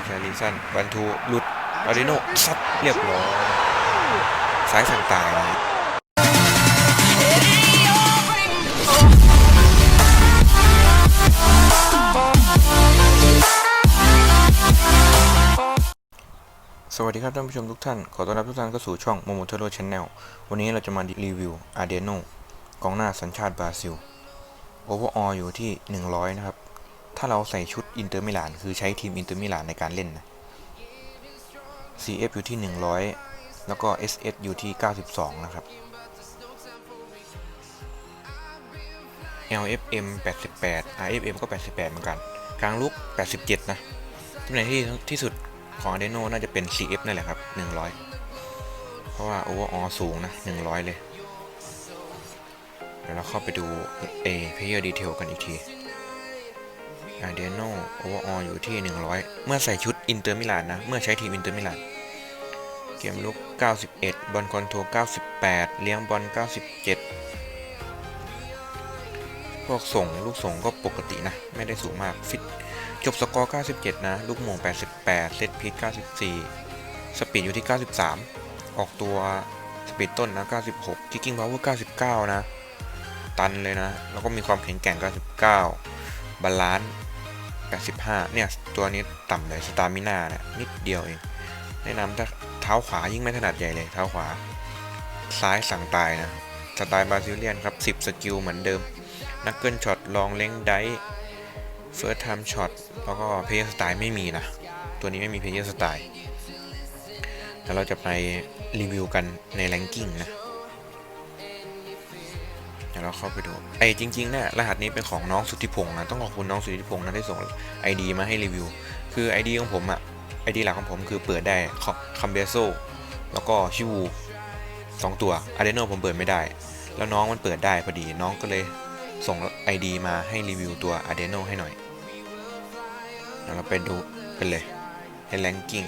ลิชาลิสันวันทูลุดอาริโนซัดเรียบร้อยซ้ายสั่งตายสวัสดีครับท่านผู้ชมทุกท่าน ขอต้อนรับทุกท่านเข้าสู่ช่องโมโมเทโร่ชแนลวันนี้เราจะมารีวิวอาเดโนกองหน้าสัญชาติบราซิลโอเวอร์อออยู่ที่ 100 นะครับ ถ้าเราใส่ชุดอินเตอร์มิลาน คือใช้ทีมอินเตอร์มิลานในการเล่นนะ CF อยู่ที่ 100 แล้วก็ SS อยู่ที่ 92 นะครับ LFM 88 RFM ก็ 88 เหมือนกัน กลางลุก 87 นะตำแหน่งที่ที่สุดของ Adeno น่าจะเป็น CF นั่นแหละครับ 100 เพราะว่า overall สูงนะ 100 เลย เดี๋ยวเราเข้าไปดู A player detail กันอีกที Adeno overall อยู่ที่ 100 เมื่อใส่ชุดอินเตอร์มิลานนะ เมื่อใช้ทีมอินเตอร์มิลาน เกมลุก 91 บอลคอนโทร98 เลี้ยงบอล 97 พวกส่งลูกส่งก็ปกตินะ ไม่ได้สูงมาก ฟิต จบสกอร์ 97 นะ ลูกโมง88 เซตพีท94 สปีดอยู่ที่ 93 ออกตัวสปีดต้นนะ 96 คิกกิ้งพาวเวอร์ 99 นะ ตันเลยนะ แล้วก็มีความแข็งแกร่ง 99 บาลานซ์ 85 เนี่ย ตัวนี้ต่ำเลยสตามินาเนี่ยนิดเดียวเอง แนะนำถ้าเท้าขวายิ่งไม่ถนัดใหญ่เลย เท้าขวา ซ้ายสั่งตายนะ สไตล์บราซิเลียนครับ 10 สกิลเหมือนเดิม นักเกิลช็อต ลองเล้งไดเฟิร์สไทม์ช็อต แล้วก็เพย์สไตล์ไม่มีนะ ตัวนี้ไม่มีเพย์สไตล์แล้วเราจะไปรีวิวกันในแรงกิ้งนะ ดี๋ยวเราเข้าไปดูไอ้จริงๆเนี่ยรหัสนี้เป็นของน้องสุทธิพงศ์นะต้องขอบคุณน้องสุทธิพงศ์นะที่ส่ง ID มาให้รีวิว คือ ID ของผมอะ ID หลักของผมคือเปิดได้คัมเบโซแล้วก็ชิวูสองตัวอาเดโนผมเปิดไม่ได้ แล้วน้องมันเปิดได้พอดีน้องก็เลยส่ง ID มาให้รีวิวตัวอาเดโนให้หน่อยเดี๋ยวเราไปดูกันเลยให้แรงกิ้ง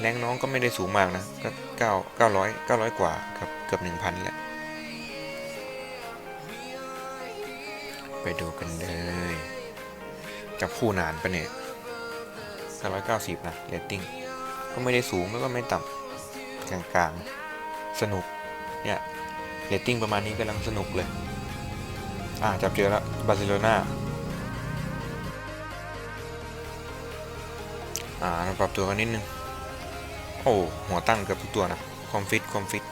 แรงน้องก็ไม่ได้สูงมากนะก็9 900 900กว่าครับเกือบ1,000แหละ ไปดูกันเลยจับคู่นานปะเนี่ย990 นะเรตติ้ง ก็ไม่ได้สูงแล้วก็ไม่ต่ำกลางๆ สนุก เนี่ยเรตติ้งประมาณนี้กำลังสนุกเลย อ่า จับเจอแล้วบาร์เซโลนาอ่าเราปรับตัวกันนิดนึง โอ้ หัวตั้งเกือบทุกตัวนะ คอมฟิต คอมฟิต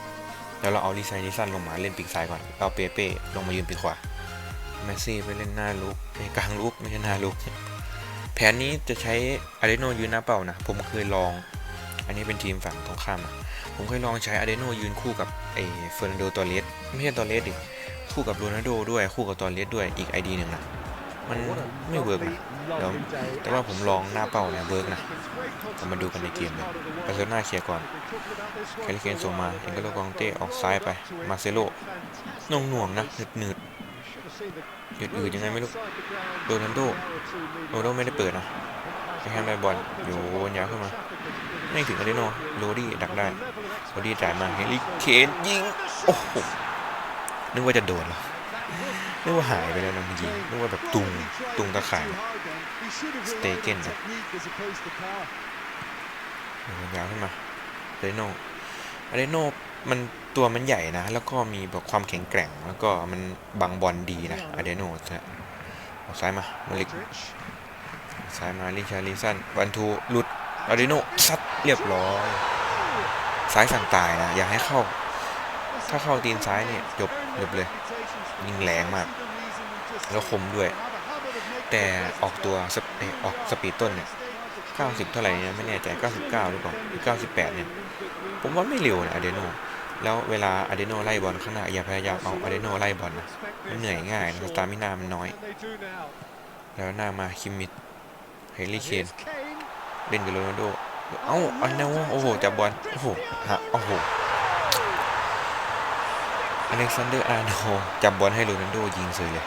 แล้วเราเอาลิไซนิสันลงมาเล่นปีกซ้ายก่อน เอาเปเป้ลงมายืนปีกขวา เมสซี่ไปเล่นหน้าลุกในกลางลุกไม่ใช่หน้าลุก แผนนี้จะใช้อาเดโนยืนหน้าเป้านะ ผมเคยลอง อันนี้เป็นทีมฝั่งตรงข้ามนะผมเคยลองใช้อาเดโนยืนคู่กับไอเฟอร์นันโดตอเรสไม่ใช่ตอเรสดิคู่กับโรนัลโดด้วยคู่กับตอเรสด้วยอีกไอดีหนึ่งนะมันไม่เวิร์กนะเดี๋ยวแต่ว่าผมลองหน้าเป้าเนี่ยเวิร์กนะเรามาดูกันในเกมเลยบาร์เซโลนาเคลียร์ก่อนแคลิเคนส่งมาเอ็นเกโลกองเต้ออกซ้ายไป มาเซโลน่วงหน่วงๆนะหนืด หนืดหนืดอืดๆยังไงไม่รู้โรนัลโดโรนัลโดไม่ได้เปิดนะไปแฮมได้บอลอยู่วนยาวขึ้นมาไม่ถึงอเดโนโรดี้ดักได้โรดี้จ่ายมาเฮลิเคนยิงโอ้โหนึกว่าจะโดนเหรอนึกว่าหายไปแล้วนะจริงนึกว่าแบบตุงตุงตะข่ายสเตเกนนะยาวขึ้นมาอเดโนอาเดโน มันตัวมันใหญ่นะ แล้วก็มีแบบความแข็งแกร่ง แล้วก็มันบังบอลดีนะอาเดโนนะเอาซ้ายมามาลิกซ้ายมาลิชาลิสันวันทูหลุดอาริโนซัดเรียบร้อยซ้ายสั่งตายนะ อยากให้เข้า ถ้าเข้าตีนซ้ายเนี่ยจบจบเลย ยิงแรงมาก แล้วคมด้วย แต่ออกตัวออกสปีดต้นเนี่ย 90 เท่าไหร่เนี่ยไม่แน่ใจ 99 หรือเปล่าหรือ 98 เนี่ย ผมว่าไม่เร็วนะอาเดโนแล้วเวลาอาเดโนไล่บอลข้างหน้าอย่าพยายามเอาอาเดโนไล่บอลนะมันเหนื่อยง่ายนะสตามินามันน้อย แล้วหน้ามาคิมมิดเฮลิเคนเล่นกับโรนัลโดเอ้าอันนั้นโอ้โหจับบอลโอ้โหฮะโอ้โหอเล็กซานเดอร์อาร์โนจับบอลให้โรนัลโดยิงเสยเลย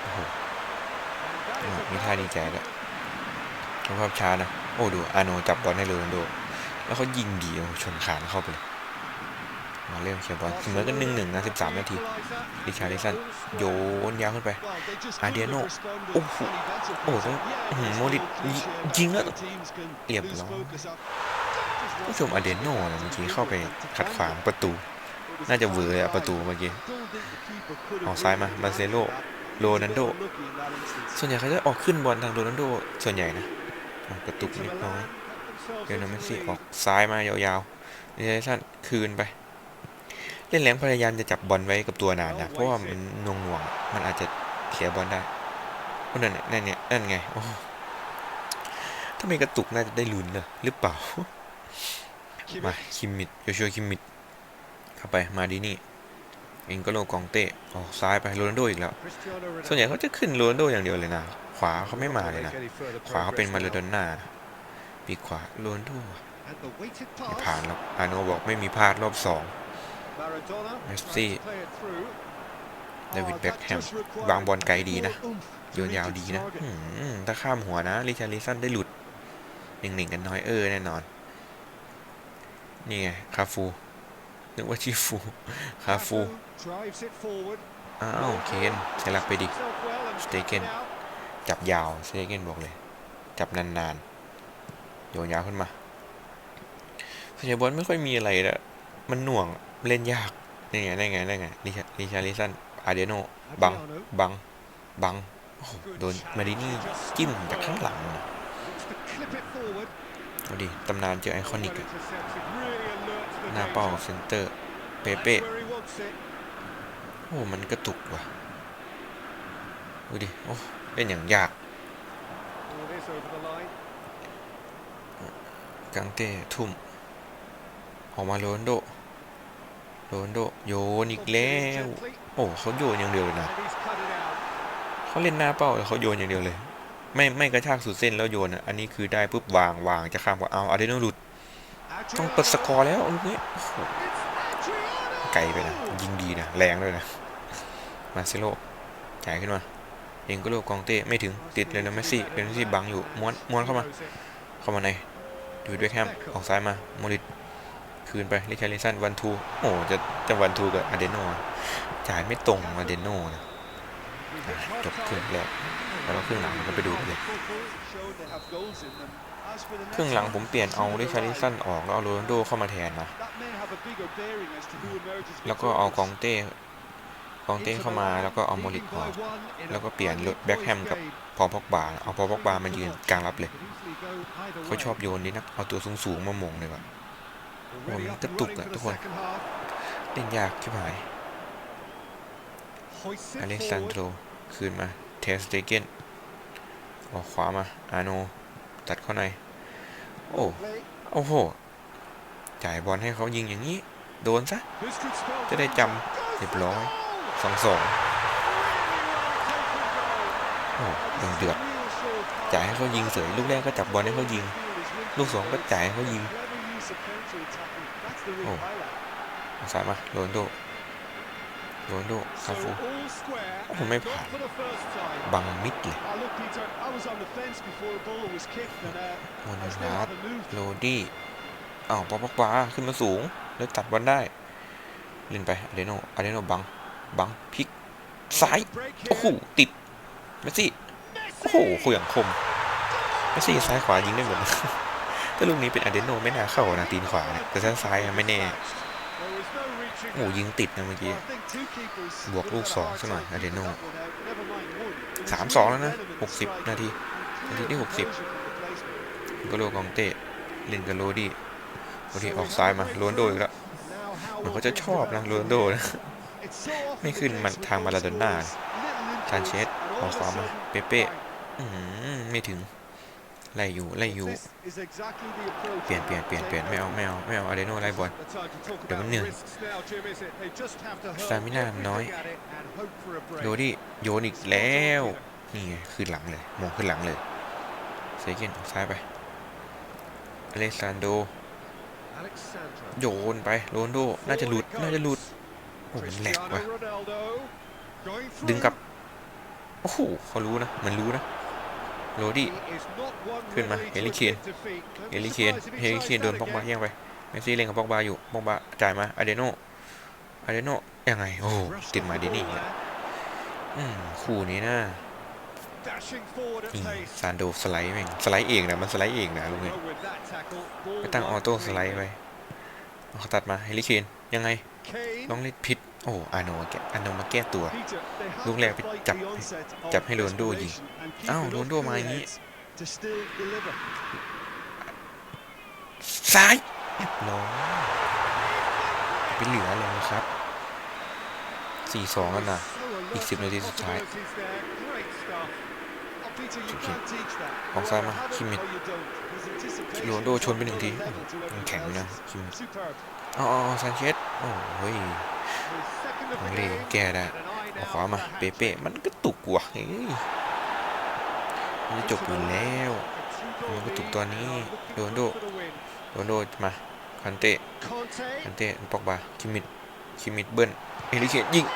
โอ้โหมีท่าดีใจแล้ว ภาพช้านะ โอ้ดูอาร์โนจับบอลให้โรนัลโด แล้วเขายิงดีชนขานเข้าไปเลยมาเริ่มเคลียร์บอลเสมอกันหนึ่งหนึ่งนะสิบสามนาทีริชาร์ลิสันโยนยาวขึ้นไป อาเดียโน่โอ้โหโอ้โหต้องโมดิตยิงแล้วเรียบร้อยผู้ชมอาเดียโน่นะเมื่อกี้เข้าไปขัดขวางประตู น่าจะเวอร์อะประตูเมื่อกี้ออกซ้ายมามาเซโลโรนันโด ส่วนใหญ่เขาจะออกขึ้นบอลทางโรนัลโด ส่วนใหญ่นะ กระตุกนิดน้อยเดี๋ยวนะเมสซี่ออกซ้ายมายาวๆนี่สั้นคืนไป เล่นแหลงพยายามจะจับบอลไว้กับตัวนานนะเพราะว่ามันนงหน่วงๆมันอาจจะเสียบอลได้เพราะนั่นนั่นเนี่ยนั่นไงโอ้ถ้าไม่กระตุกน่าจะได้ลุ้นเลยหรือเปล่ามาคิมมิดโยชัวคิมมิดเข้าไปมาดีนี่ เองก็โลกองเต้ออกซ้ายไปโรนัลโดอีกแล้ว ส่วนใหญ่เขาจะขึ้นโรนัลโดอย่างเดียวเลยนะ ขวาเขาไม่มาเลยนะ ขวาเขาเป็นมาราโดน่าปีกขวาโรนัลโดไม่ผ่านแล้วอาโนบอกไม่มีพลาดรอบสองเมสซี่เดวิดแบ็คแฮมวางบอลไกลดีนะ โยนยาวดีนะอืมถ้าข้ามหัวนะริชาร์ลิสันได้หลุดหนึ่งหนึ่งกันน้อยเออแน่นอน นี่ไง คาฟู นึกว่าชื่อฟูคาฟูอ้าวเคนเสียหลักไปดิสเตเกนจับยาวสเตเกนบอกเลย จับนานๆโยนยาวขึ้นมาส่วนใหญ่บอลไม่ค่อยมีอะไรละมันหน่วงเล่นยากนี่ไงได้ไงได้ไงริชาริชาริสันอาเดโนบังบังบังโอ้โหโดนมาดินี่จิ้มจากข้างหลังนะดูดิตำนานเจอไอคอนิกอะ หน้าเป้าเซนเตอร์ เปเป้โอ้ มันกระตุกว่ะดูดิ โอ้เล่นอย่างยากกังเต้ทุ่ม ออกมาโรนโด โรนโด โยนอีกแล้ว โอ้เขาโยนอย่างเดียวเลยนะเขาเล่นหน้าเป้าแต่เขาโยนอย่างเดียวเลย ไม่ไม่กระชากสุดเส้นแล้วโยนอะ อันนี้คือได้ปุ๊บวางวางจะข้ามก็เอาอาเดโนหลุด ต้องเปิดสกอร์แล้วลูกนี้ไกลไปนะ ยิงดีนะ แรงด้วยนะ มาเซโลจ่ายขึ้นมาเองก็โลกองเต้ไม่ถึงติดเลยนะเมสซี่เป็นเมสซี่บังอยู่ม้วนม้วนเข้ามา เข้ามาในดูด้วยแคมออกซ้ายมาโมริตคืนไปลิคาริสันวันทูโอ้จะจะวันทูกับอาเดโนจ่ายไม่ตรงอาเดโนนะอะ จบครึ่งแล้วแล้วครึ่งหลังก็ไปดูเลยครึ่งหลังผมเปลี่ยนเอาลิคาริสันออกแล้วเอาโรนัลโดเข้ามาแทนนะแล้วก็เอากองเต้กองเต้เข้ามาแล้วก็เอาโมริตออกแล้วก็เปลี่ยนแบ็คแฮมกับพอพอกบาเอาพอพอกบามายืนกลางรับเลยเขาชอบโยนนี่นะเอาตัวสูงๆมามงเลยว่ะโอ้มันกระตุกอะทุกคนเล่นยากชิบหาย อเล็กซานโดรคืนมา เทสเตเกนออกขวามา อาโน ตัดเข้าใน โอ้ โอ้โห จ่ายบอลให้เขายิงอย่างนี้ โดนซะ จะได้จำเรียบร้อยสองสองโอ้ยังเดือด จ่ายให้เขายิงเสย ลูกแรกก็จับบอลให้เขายิง ลูกสองก็จ่ายให้เขายิง โอ้สายมา โรนโด โรนลโดคาฟูโอ้โหไม่ผ่านบังมิดเลยโมนาราสโรดี้อ้าวปอปอกวาขึ้นมาสูง แล้วตัดบอลได้ เล่นไปอเดโนอเดโนบัง บังพลิกซ้าย โอ้โห ติดเมสซี่ โอ้โหคุยอย่างคมเมสซี่ซ้ายขวายิงได้หมดถ้าลูกนี้เป็นอเดโนไม่น่าเข้านะตีนขวาเนี่ยแต่ถ้าซ้ายอะไม่แน่ โอ้ยิงติดนะเมื่อกี้ บวกลูกสองซะหน่อยอเดโนสามสองแล้วนะหกสิบนาที นาทีที่หกสิบก็โลกองเต้เล่นกับโรดี้โรดี้ออกซ้ายมาโรนโดอีกแล้วเหมันก็จะชอบนะโรนโดนะไม่ขึ้นมันทางมาลาโดน่าชานเชสออกขวามาเปเป้อื้อหือไม่ถึง ไล่อยู่ไล่อยู่เปลี่ยนเปลี่ยนเปลี่ยนเปลี่ยนไม่เอาไม่เอาไม่เอาอาเดโนไล่บอลเดี๋ยวมันเหนื่อยสตามิน่าน้อยโรดี้โยนอีกแล้วนี่ไงขึ้นหลังเลยมองขึ้นหลังเลยเซเกนออกซ้ายไปอเล็กซานโดโยนไปโรนลโดน่าจะหลุดน่าจะหลุดโอ้โหมันแหลกว่ะดึงกลับโอ้โหเขารู้นะมันรู้นะ โรดี้ขึ้นมาเฮลิเคนเฮลิเคนเฮลิเคนโดนปอกบาแย่งไปเมสซี่เล่นกับปอกบาอยู่ปอกบาจ่ายมาอเดโนอาเดโนยังไงโอ้ติดมาเดนี่อืมคู่นี้นะนี่ซานโดสไลด์แม่งสไลด์เองนะมันสไลด์เองนะลุงเนี่ยไปตั้งออโต้สไลด์ไว้เอาตัดมาเฮลิเคนยังไงต้องเล่นพิษ โอ้อาโนมาแกะอาโนมาแก้ตัว ลูกแรกไปจับจับให้โรนลโดยิงอ้าวโรนลโดมาอย่างนี้ซ้ายน้องไปเหลือเลยนะครับ 4-2กันนะ อีก 10 นาทีสุดท้ายออกซ้ายมา คิมมิดโรนลโดชนไปหนึ่งที ยังแข็งอยู่นะ คิมมิด เอาเอาซานเชสโอ้โหยของเลแก้ได้เอาขวามาเปเป้มันก็ตุกว่ะเฮ้ยมันจะจบอยู่แล้วมันก็ตุกตอนนี้โรนโดโรนโดมาคันเต้คันเต้ปอกบาคิมิดคิมิดเบิ้ลเอลิเกตยิง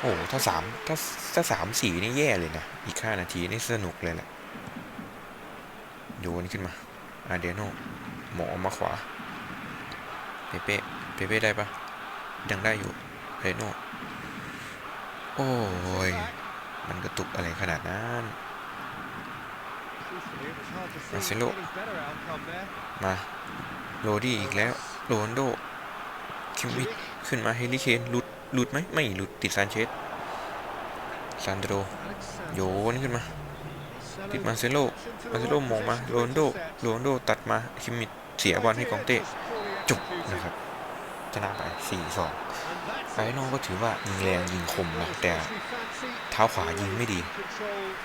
โอ้โหถ้าสามถ้าถ้าสามสี่นี่แย่เลยนะ อีกห้านาทีนี่สนุกเลยแหละโยนขึ้นมาอาเดโน หมอมาขวา เปเป้เปเป้ได้ปะยังได้อยู่เดโนโอ้ย มันกระตุกอะไรขนาดนั้นมาเซโลมาโรดี้อีกแล้วโรนโดคิมมิดขึ้นมาเฮลิเคนหลุดหลุดไหมไม่หลุดติดซานเชสซานโดรโยนขึ้นมาติดมาเซโลมาเซโลมองมาโรนโดโรนโดตัดมาคิมมิด เสียบอลให้กองเต้จุกนะครับชนะไป 4-2 ไอโน่ก็ถือว่ายิงแรงยิงคมนะแต่เท้าขวายิงไม่ดี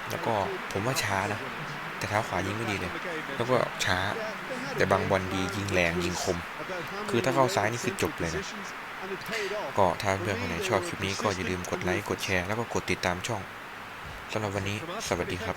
แล้วก็ผมว่าช้านะ แต่เท้าขวายิงไม่ดีเลย แล้วก็ช้า แต่บางบอลดียิงแรงยิงคม คือถ้าเข้าซ้ายนี่คือจบเลยนะ ก็ถ้าเพื่อนคนไหนชอบคลิปนี้ก็อย่าลืมกดไลค์ กดแชร์ แล้วก็กดติดตามช่องสำหรับวันนี้ สวัสดีครับ